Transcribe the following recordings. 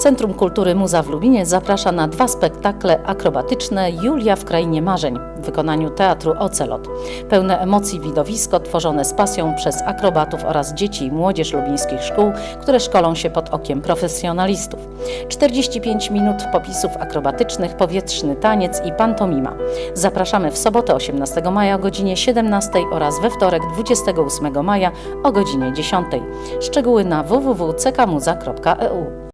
Centrum Kultury Muza w Lubinie zaprasza na dwa spektakle akrobatyczne Julia w Krainie Marzeń w wykonaniu Teatru Ocelot. Pełne emocji widowisko tworzone z pasją przez akrobatów oraz dzieci i młodzież lubińskich szkół, które szkolą się pod okiem profesjonalistów. 45 minut popisów akrobatycznych, powietrzny taniec i pantomima. Zapraszamy w sobotę 18 maja o godzinie 17 oraz we wtorek 28 maja o godzinie 10. Szczegóły na www.ckmuza.eu.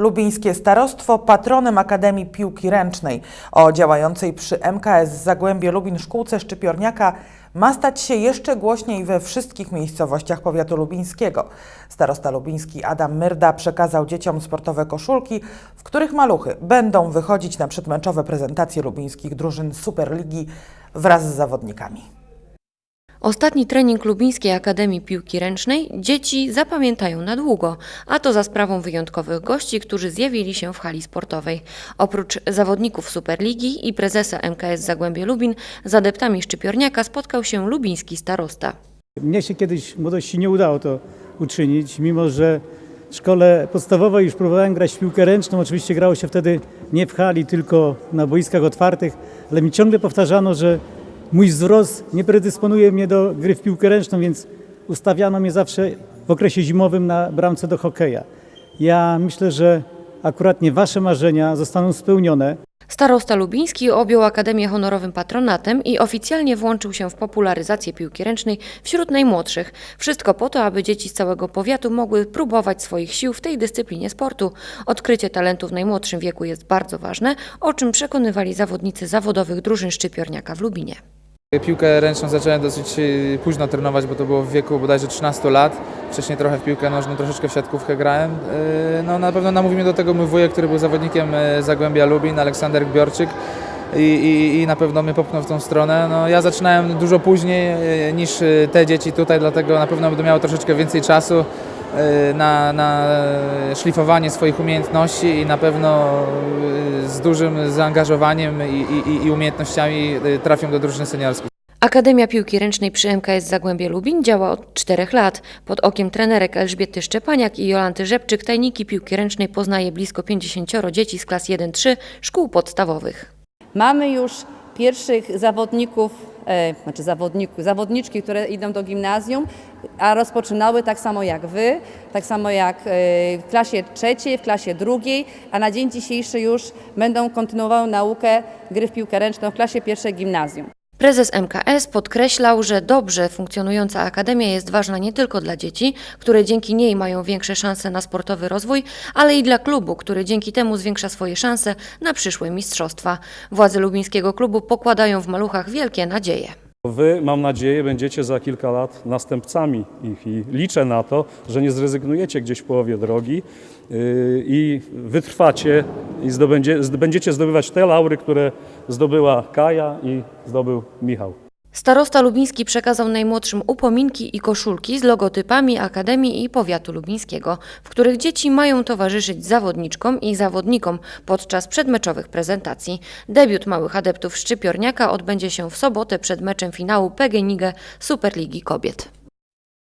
Lubińskie Starostwo patronem Akademii Piłki Ręcznej o działającej przy MKS Zagłębie Lubin Szkółce Szczypiorniaka ma stać się jeszcze głośniej we wszystkich miejscowościach powiatu lubińskiego. Starosta lubiński Adam Myrda przekazał dzieciom sportowe koszulki, w których maluchy będą wychodzić na przedmeczowe prezentacje lubińskich drużyn Superligi wraz z zawodnikami. Ostatni trening Lubińskiej Akademii Piłki Ręcznej dzieci zapamiętają na długo, a to za sprawą wyjątkowych gości, którzy zjawili się w hali sportowej. Oprócz zawodników Superligi i prezesa MKS Zagłębie Lubin z adeptami Szczypiorniaka spotkał się lubiński starosta. Mnie się kiedyś w młodości nie udało to uczynić, mimo że w szkole podstawowej już próbowałem grać w piłkę ręczną. Oczywiście grało się wtedy nie w hali, tylko na boiskach otwartych, ale mi ciągle powtarzano, że mój wzrost nie predysponuje mnie do gry w piłkę ręczną, więc ustawiano mnie zawsze w okresie zimowym na bramce do hokeja. Ja myślę, że akurat nie wasze marzenia zostaną spełnione. Starosta lubiński objął Akademię honorowym patronatem i oficjalnie włączył się w popularyzację piłki ręcznej wśród najmłodszych. Wszystko po to, aby dzieci z całego powiatu mogły próbować swoich sił w tej dyscyplinie sportu. Odkrycie talentu w najmłodszym wieku jest bardzo ważne, o czym przekonywali zawodnicy zawodowych drużyn Szczypiorniaka w Lubinie. Piłkę ręczną zacząłem dosyć y, późno trenować, bo to było w wieku bodajże 13 lat. Wcześniej trochę w piłkę nożną, troszeczkę w siatkówkę grałem. Y, No, na pewno namówił mnie do tego mój wujek, który był zawodnikiem y, Zagłębia Lubin, Aleksander Gbiorczyk. I, i, I na pewno mnie popchnął w tą stronę. No, ja zaczynałem dużo później niż te dzieci tutaj, dlatego na pewno będę miał troszeczkę więcej czasu na, na szlifowanie swoich umiejętności i na pewno y, z dużym zaangażowaniem i, i, i umiejętnościami y, trafią do drużyny seniorskiej. Akademia Piłki Ręcznej przy MKS Zagłębie Lubin działa od czterech lat. Pod okiem trenerek Elżbiety Szczepaniak i Jolanty Rzepczyk tajniki piłki ręcznej poznaje blisko 50 dzieci z klas 1-3 szkół podstawowych. Mamy już pierwszych zawodników, znaczy zawodników, zawodniczki, które idą do gimnazjum, a rozpoczynały tak samo jak Wy, tak samo jak e, w klasie trzeciej, w klasie drugiej, a na dzień dzisiejszy już będą kontynuowały naukę gry w piłkę ręczną w klasie pierwszej gimnazjum. Prezes MKS podkreślał, że dobrze funkcjonująca akademia jest ważna nie tylko dla dzieci, które dzięki niej mają większe szanse na sportowy rozwój, ale i dla klubu, który dzięki temu zwiększa swoje szanse na przyszłe mistrzostwa. Władze lubińskiego klubu pokładają w maluchach wielkie nadzieje. Wy, mam nadzieję, będziecie za kilka lat następcami ich i liczę na to, że nie zrezygnujecie gdzieś w połowie drogi yy, i wytrwacie i zdobędzie, zd- będziecie zdobywać te laury, które zdobyła Kaja i zdobył Michał. Starosta lubiński przekazał najmłodszym upominki i koszulki z logotypami Akademii i Powiatu Lubińskiego, w których dzieci mają towarzyszyć zawodniczkom i zawodnikom podczas przedmeczowych prezentacji. Debiut małych adeptów Szczypiorniaka odbędzie się w sobotę przed meczem finału PGNiG Superligi Kobiet.